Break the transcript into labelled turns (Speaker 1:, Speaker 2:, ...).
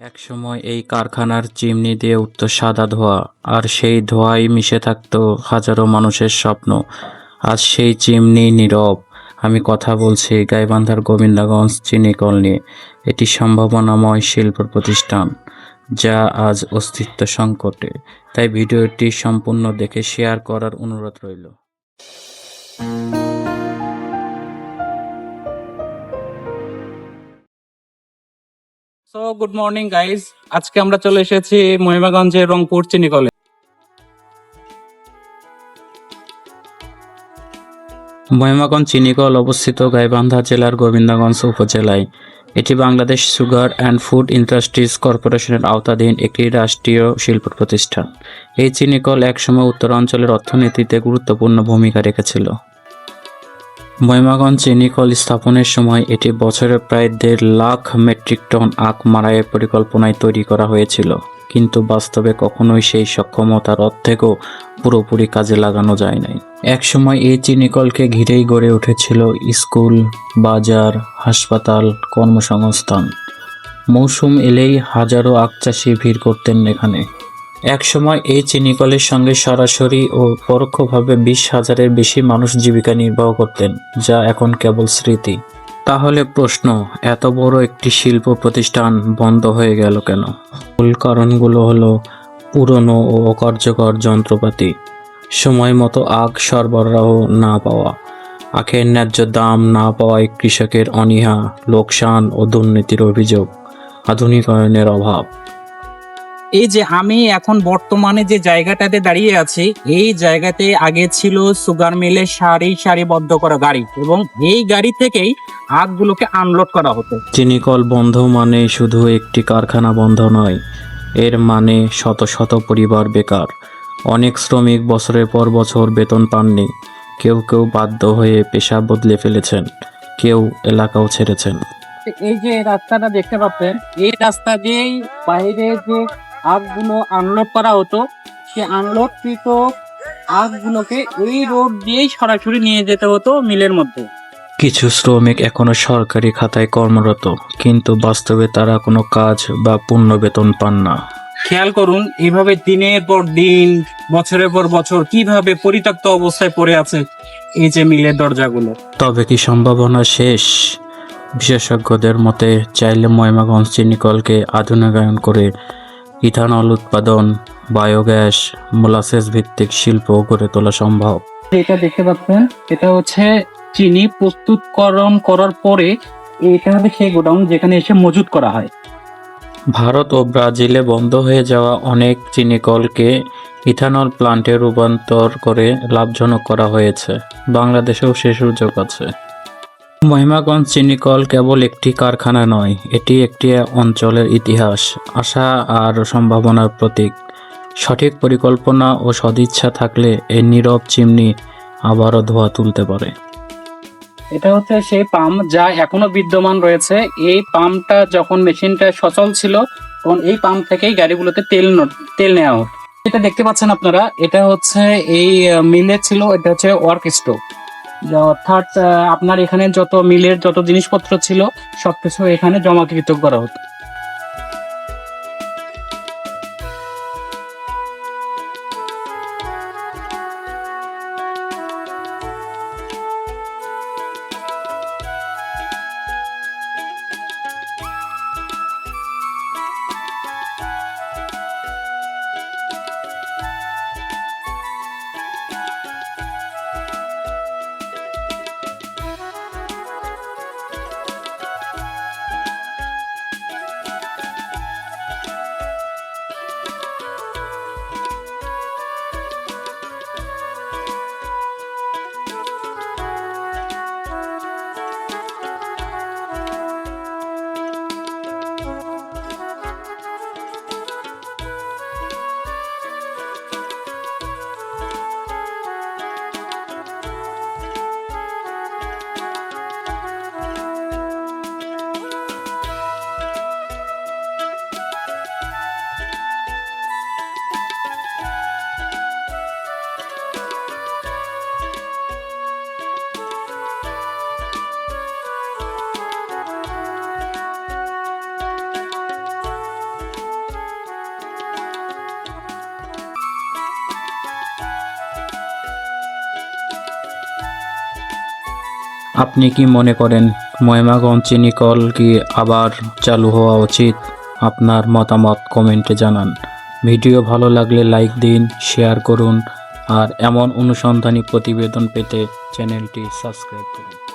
Speaker 1: একসময় এই কারখানার চিমনি দিয়ে উঠত সাদা ধোঁয়া, আর সেই ধোঁয়ায় মিশে থাকত হাজারো মানুষের স্বপ্ন। আজ সেই চিমনি নীরব। আমি কথা বলছি গাইবান্ধার গোবিন্দাগঞ্জ চিনিকল নিয়ে এটি সম্ভাবনাময় শিল্প প্রতিষ্ঠান, যা আজ অস্তিত্ব সংকটে। তাই ভিডিওটি সম্পূর্ণ দেখে শেয়ার করার অনুরোধ রইল।
Speaker 2: সো গুড মর্নিং গাইজ আজকে আমরা চলে এসেছি মহিমাগঞ্জের রংপুর চিনিকলে
Speaker 1: মহিমাগঞ্জ চিনিকল অবস্থিত গাইবান্ধা জেলার গোবিন্দাগঞ্জ উপজেলায়। এটি Bangladesh sugar and food industries কর্পোরেশনের আওতাধীন একটি রাষ্ট্রীয় শিল্প প্রতিষ্ঠান। এই চিনিকল একসময় উত্তরাঞ্চলের অর্থনীতিতে গুরুত্বপূর্ণ ভূমিকা রেখেছিল। মহিমাগঞ্জ চিনিকল স্থাপনের সময় এটি বছরে প্রায় দেড় লাখ মেট্রিক টন আখ মারাইয়ের পরিকল্পনায় তৈরি করা হয়েছিল। কিন্তু বাস্তবে কখনোই সেই সক্ষমতার অর্ধেকও পুরোপুরি কাজে লাগানো যায় নাই। একসময় এই চিনিকলকে ঘিরেই গড়ে উঠেছিল স্কুল, বাজার, হাসপাতাল, কর্মসংস্থান। মৌসুম এলেই হাজারো আখ চাষি ভিড় করতেন এখানে। একসময় এই চিনিকলের সঙ্গে সরাসরি ও পরোক্ষভাবে বিশ হাজারের বেশি মানুষ জীবিকা নির্বাহ করতেন, যা এখন কেবল স্মৃতি। তাহলে প্রশ্ন, এত বড় একটি শিল্প প্রতিষ্ঠান বন্ধ হয়ে গেল কেন? মূল কারণগুলো হলো পুরনো ও অকার্যকর যন্ত্রপাতি, সময় মতো আখ সরবরাহ না পাওয়া, আখের ন্যায্য দাম না পাওয়ায় কৃষকের অনীহা, লোকসান ও দুর্নীতির অভিযোগ, আধুনিকায়নের অভাব।
Speaker 2: এই যে আমি এখন বর্তমানে যে জায়গাটাতে দাঁড়িয়ে আছি এই জায়গাতে আগে ছিল সুগার মিলে সারি সারিবদ্ধ করা গাড়ি এবং এই গাড়ি থেকেই আখগুলোকে আনলোড করা হতো।
Speaker 1: চিনিকল বন্ধ মানে শুধু একটি কারখানা বন্ধ নয় এর মানে শত শত পরিবার বেকার। অনেক শ্রমিক বছরের পর বছর বেতন পাননি কেউ কেউ বাধ্য হয়ে পেশা বদলে ফেলেছেন কেউ এলাকাও ছেড়েছেন।
Speaker 2: এই যে রাস্তাটা দেখতে পাচ্ছেন এই রাস্তা দিয়েই বাইরে যে আখগুলো আনলোড করা হতো। সে আনলোডকৃত আখগুলোকে এই রোড দিয়েই সরাসরি নিয়ে যেতে হতো মিলের মধ্যে।
Speaker 1: কিছু শ্রমিক এখনও সরকারি খাতায় কর্মরত কিন্তু বাস্তবে তারা কোনো কাজ বা পূর্ণ বেতন পান না।
Speaker 2: খেয়াল করুন এভাবে দিনের পর দিন বছরের পর বছর কীভাবে পরিত্যক্ত অবস্থায় পড়ে আছে এই যে মিলের দরজাগুলো।
Speaker 1: তবে কি সম্ভাবনা শেষ? বিশেষজ্ঞদের মতে চাইলে ময়মাগঞ্জ চিনিকলকে আধুনিকায়ন করে ইথানল উৎপাদন বায়োগ্যাস মোলাসেস ভিত্তিক শিল্প গড়ে তোলা সম্ভব।
Speaker 2: এটা দেখতে পাচ্ছেন এটা হচ্ছে চিনি প্রস্তুতকরণ করার পরে এটা হবে সেই গোডাউন যেখানে এসে মজুত করা হয়।
Speaker 1: ভারত ও ব্রাজিলে বন্ধ হয়ে যাওয়া অনেক চিনিকলকে ইথানল প্লান্টে রূপান্তর করে লাভজনক করা হয়েছে। বাংলাদেশেও সে সুযোগ আছে। মহিমাগঞ্জ চিনিকল কেবল একটি কারখানা নয়, এটি একটি অঞ্চলের ইতিহাস, আশা আর সম্ভাবনার প্রতীক। সঠিক পরিকল্পনা ও সদিচ্ছা থাকলে এই নীরব চিমনি আবারও ধোয়া তুলতে পারে।
Speaker 2: এটা হচ্ছে সেই পাম্প যা এখনও বিদ্যমান রয়েছে। এই পাম্পটা যখন মেশিনটা সচল ছিল, তখন এই পাম্প থেকেই গাড়িগুলোতে তেল তেল নেওয়া হতো। এটা দেখতে পাচ্ছেন আপনারা, এটা হচ্ছে এই মিলে ছিল, এটা হচ্ছে ওয়ার্ক স্টোভ। অর্থাৎ আপনার এখানে যত মিলের যত জিনিসপত্র ছিল সবকিছু এখানে জমাকৃত করা হতো।
Speaker 1: আপনি কি মনে করেন ময়মাগঞ্জ চিনি কল কি আবার চালু হওয়া উচিত? আপনার মতামত কমেন্টে জানান। ভিডিও ভালো লাগলে লাইক দিন শেয়ার করুন, আর এমন অনুসন্ধানী প্রতিবেদন পেতে চ্যানেলটি সাবস্ক্রাইব করুন।